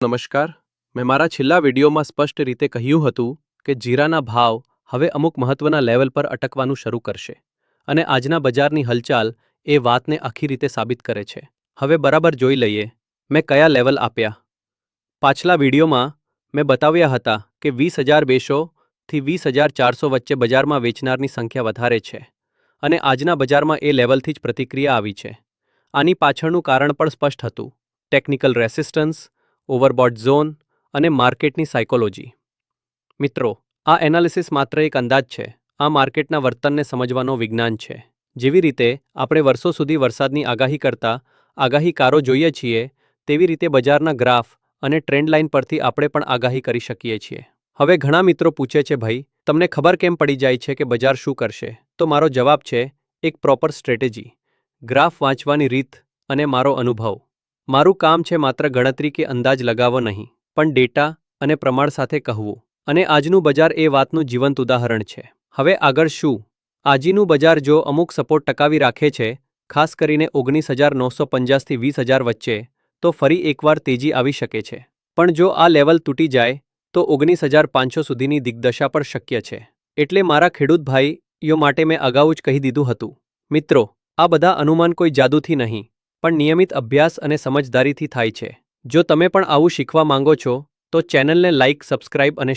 નમસ્કાર. મેં મારા છેલ્લા વિડીયોમાં સ્પષ્ટ રીતે કહ્યું હતું કે જીરાના ભાવ હવે અમુક મહત્વના લેવલ પર અટકવાનું શરૂ કરશે અને આજના બજારની હલચાલ એ વાતને આખી રીતે સાબિત કરે છે. હવે બરાબર જોઈ લઈએ મેં કયા લેવલ આપ્યા. પાછલા વિડીયોમાં મેં બતાવ્યા હતા કે વીસ હજાર બેસોથી વીસ હજાર ચારસો વચ્ચે બજારમાં વેચનારની સંખ્યા વધારે છે અને આજના બજારમાં એ લેવલથી જ પ્રતિક્રિયા આવી છે. આની પાછળનું કારણ પણ સ્પષ્ટ હતું. ટેકનિકલ રેસિસ્ટન્સ ઓવરબોટ ઝોન અને માર્કેટની સાયકોલોજી. મિત્રો, આ એનાલિસિસ માત્ર એક અંદાજ છે. આ માર્કેટના વર્તનને સમજવાનો વિજ્ઞાન છે. જેવી રીતે આપણે વર્ષો સુધી વરસાદની આગાહી કરતા આગાહીકારો જોઈએ છીએ, તેવી રીતે બજારના ગ્રાફ અને ટ્રેન્ડ લાઇન પરથી આપણે પણ આગાહી કરી શકીએ છીએ. હવે ઘણા મિત્રો પૂછે છે, ભાઈ, તમને ખબર કેમ પડી જાય છે કે બજાર શું કરશે? તો મારો જવાબ છે, એક પ્રોપર સ્ટ્રેટેજી. ગ્રાફ વાંચવાની રીત અને મારો અનુભવ. મારું કામ છે માત્ર ગણતરી કે અંદાજ લગાવવો નહીં, પણ ડેટા અને પ્રમાણ સાથે કહવું, અને આજનું બજાર એ વાતનું જીવંત ઉદાહરણ છે. હવે આગળ શું? આજીનું બજાર જો અમુક સપોર્ટ ટકાવી રાખે છે, ખાસ કરીને ઓગણીસ હજાર નવસો પંચાસથી વીસ હજાર વચ્ચે, તો ફરી એકવાર તેજી આવી શકે છે. પણ જો આ લેવલ તૂટી જાય, તો ઓગણીસ હજાર પાંચસો સુધીની દિગ્દશા પણ શક્ય છે. એટલે મારા ખેડૂત ભાઈઓ માટે મેં અગાઉ જ કહી દીધું હતું. મિત્રો, આ બધા અનુમાન કોઈ જાદુથી નહીં પણ નિયમિત અભ્યાસ અને સમજદારીથી થાય છે. જો તમે પણ આવું શીખવા માંગો છો, તો ચેનલને લાઇક સબસ્ક્રાઇબ અને